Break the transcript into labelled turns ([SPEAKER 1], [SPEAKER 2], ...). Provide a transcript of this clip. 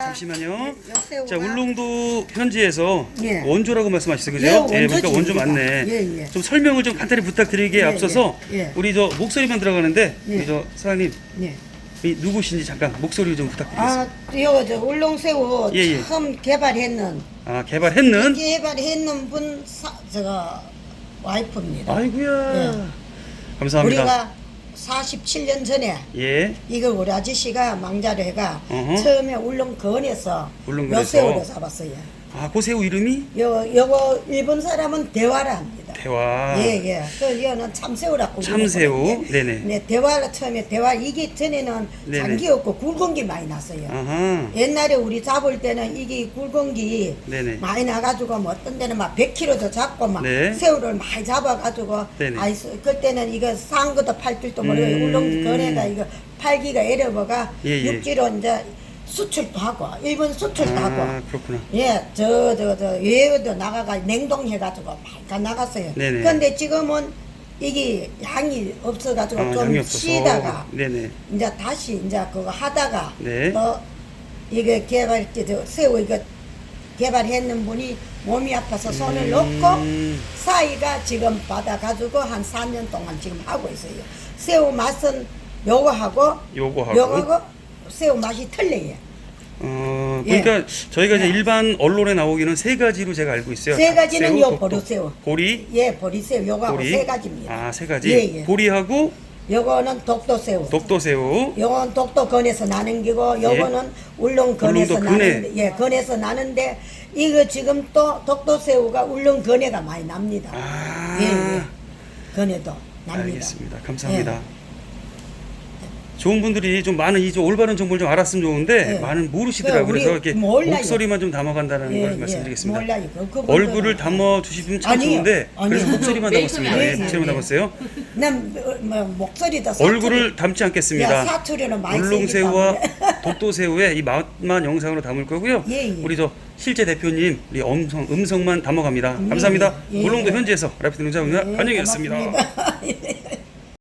[SPEAKER 1] 잠시만요.
[SPEAKER 2] 요새우가
[SPEAKER 1] 자 울릉도 현지에서
[SPEAKER 2] 예.
[SPEAKER 1] 원조라고 말씀하셨어요, 그죠?
[SPEAKER 2] 예,
[SPEAKER 1] 보니까
[SPEAKER 2] 원조지,
[SPEAKER 1] 원조
[SPEAKER 2] 우리가.
[SPEAKER 1] 맞네.
[SPEAKER 2] 예, 예.
[SPEAKER 1] 좀 설명을 좀 간단히 부탁드리기에
[SPEAKER 2] 예,
[SPEAKER 1] 앞서서
[SPEAKER 2] 예, 예.
[SPEAKER 1] 우리 저 목소리만 들어가는데
[SPEAKER 2] 예.
[SPEAKER 1] 우리 저 사장님
[SPEAKER 2] 네.
[SPEAKER 1] 이 누구신지 잠깐 목소리 좀 부탁드리겠습니다.
[SPEAKER 2] 아, 요 저 울릉새우
[SPEAKER 1] 예, 예.
[SPEAKER 2] 처음 개발했는
[SPEAKER 1] 아, 개발했는
[SPEAKER 2] 개발했는 분 사, 저가 와이프입니다.
[SPEAKER 1] 아이고야.
[SPEAKER 2] 예.
[SPEAKER 1] 감사합니다.
[SPEAKER 2] 우리가 47년 전에
[SPEAKER 1] 예.
[SPEAKER 2] 이걸 우리 아저씨가 망자를 해가
[SPEAKER 1] 어허.
[SPEAKER 2] 처음에 울릉건에서
[SPEAKER 1] 울릉건에서.
[SPEAKER 2] 요새우를 잡았어요.
[SPEAKER 1] 아, 고새우 이름이
[SPEAKER 2] 요 요거 일본 사람은 대화라 합니다.
[SPEAKER 1] 대화.
[SPEAKER 2] 예, 예. 그 이거는 참새우라고.
[SPEAKER 1] 참새우.
[SPEAKER 2] 부르거든요.
[SPEAKER 1] 네네.
[SPEAKER 2] 네, 대화가 처음에 대화 이게 전에는
[SPEAKER 1] 네네.
[SPEAKER 2] 장기 없고 굵은 게 많이 났어요.
[SPEAKER 1] 아하.
[SPEAKER 2] 옛날에 우리 잡을 때는 이게 굵은 게
[SPEAKER 1] 네네.
[SPEAKER 2] 많이 나가지고 뭐 어떤 데는 막 100kg도 잡고 막
[SPEAKER 1] 네.
[SPEAKER 2] 새우를 많이 잡아가지고
[SPEAKER 1] 네네.
[SPEAKER 2] 아이 그때는 이거 산 것도 팔 줄도 모르고
[SPEAKER 1] 음.
[SPEAKER 2] 울릉 거래가 이거 팔기가 어려워가
[SPEAKER 1] 예, 예.
[SPEAKER 2] 육지로 이제 수출도 하고 일본 수출도
[SPEAKER 1] 아,
[SPEAKER 2] 하고
[SPEAKER 1] 그렇구나.
[SPEAKER 2] 예, 저, 저, 저, 외에도 나가가 냉동해가지고 많이 나갔어요.
[SPEAKER 1] 네네.
[SPEAKER 2] 근데 지금은 이게 양이 없어가지고
[SPEAKER 1] 아,
[SPEAKER 2] 좀
[SPEAKER 1] 양이 없어서.
[SPEAKER 2] 쉬다가
[SPEAKER 1] 네네.
[SPEAKER 2] 이제 다시 이제 그거 하다가
[SPEAKER 1] 네.
[SPEAKER 2] 또 이게 개발, 저 새우 이거 개발했는 분이 몸이 아파서 손을 놓고
[SPEAKER 1] 음.
[SPEAKER 2] 사이가 지금 받아가지고 한 4년 동안 지금 하고 있어요. 새우 맛은 요거하고
[SPEAKER 1] 요거하고.
[SPEAKER 2] 요거하고 새우 맛이 틀려요.
[SPEAKER 1] 어,
[SPEAKER 2] 예.
[SPEAKER 1] 그러니까 저희가 이제
[SPEAKER 2] 예.
[SPEAKER 1] 일반 언론에 나오기는 세 가지로 제가 알고 있어요.
[SPEAKER 2] 세 가지는
[SPEAKER 1] 새우,
[SPEAKER 2] 요
[SPEAKER 1] 독도,
[SPEAKER 2] 보리새우.
[SPEAKER 1] 보리,
[SPEAKER 2] 예, 보리새우 요거하고
[SPEAKER 1] 보리.
[SPEAKER 2] 세 가지입니다.
[SPEAKER 1] 아, 세 가지.
[SPEAKER 2] 예, 예.
[SPEAKER 1] 보리하고
[SPEAKER 2] 요거는 독도새우.
[SPEAKER 1] 독도새우.
[SPEAKER 2] 요건 독도 건에서 나는 기고 요거는 울릉 건에서
[SPEAKER 1] 울릉도 건에.
[SPEAKER 2] 나는데 예, 건에서 나는데 이거 지금 또 독도새우가 울릉 건에가 많이 납니다.
[SPEAKER 1] 아.
[SPEAKER 2] 예, 예. 건에도 납니다.
[SPEAKER 1] 알겠습니다. 감사합니다.
[SPEAKER 2] 예.
[SPEAKER 1] 좋은 분들이 좀 많은 이 좀 올바른 정보를 좀 알았으면 좋은데
[SPEAKER 2] 예.
[SPEAKER 1] 많은 모르시더라고요.
[SPEAKER 2] 그
[SPEAKER 1] 그래서 이렇게
[SPEAKER 2] 몰라요.
[SPEAKER 1] 목소리만 좀 담아간다는
[SPEAKER 2] 예,
[SPEAKER 1] 걸
[SPEAKER 2] 예.
[SPEAKER 1] 말씀드리겠습니다.
[SPEAKER 2] 몰라요. 그- 그분들은-
[SPEAKER 1] 얼굴을 담아 주시면 참
[SPEAKER 2] 아니요.
[SPEAKER 1] 좋은데
[SPEAKER 2] 아니요.
[SPEAKER 1] 그래서 목소리만 담았습니다.
[SPEAKER 2] 예,
[SPEAKER 1] 예,
[SPEAKER 2] 예,
[SPEAKER 1] 목소리만
[SPEAKER 2] 예.
[SPEAKER 1] 담았어요.
[SPEAKER 2] 난 뭐, 목소리도 사투리.
[SPEAKER 1] 얼굴을 담지 않겠습니다.
[SPEAKER 2] 야, 사투리는 많이 때문에.
[SPEAKER 1] 독도새우의 이 맛만 영상으로 담을 거고요.
[SPEAKER 2] 예, 예.
[SPEAKER 1] 우리 저 실제 대표님 우리 음성 음성만 담아갑니다. 감사합니다.
[SPEAKER 2] 예, 예.
[SPEAKER 1] 울릉도 현지에서 라피드 농장입니다.
[SPEAKER 2] 예,
[SPEAKER 1] 안녕히.
[SPEAKER 2] 고맙습니다.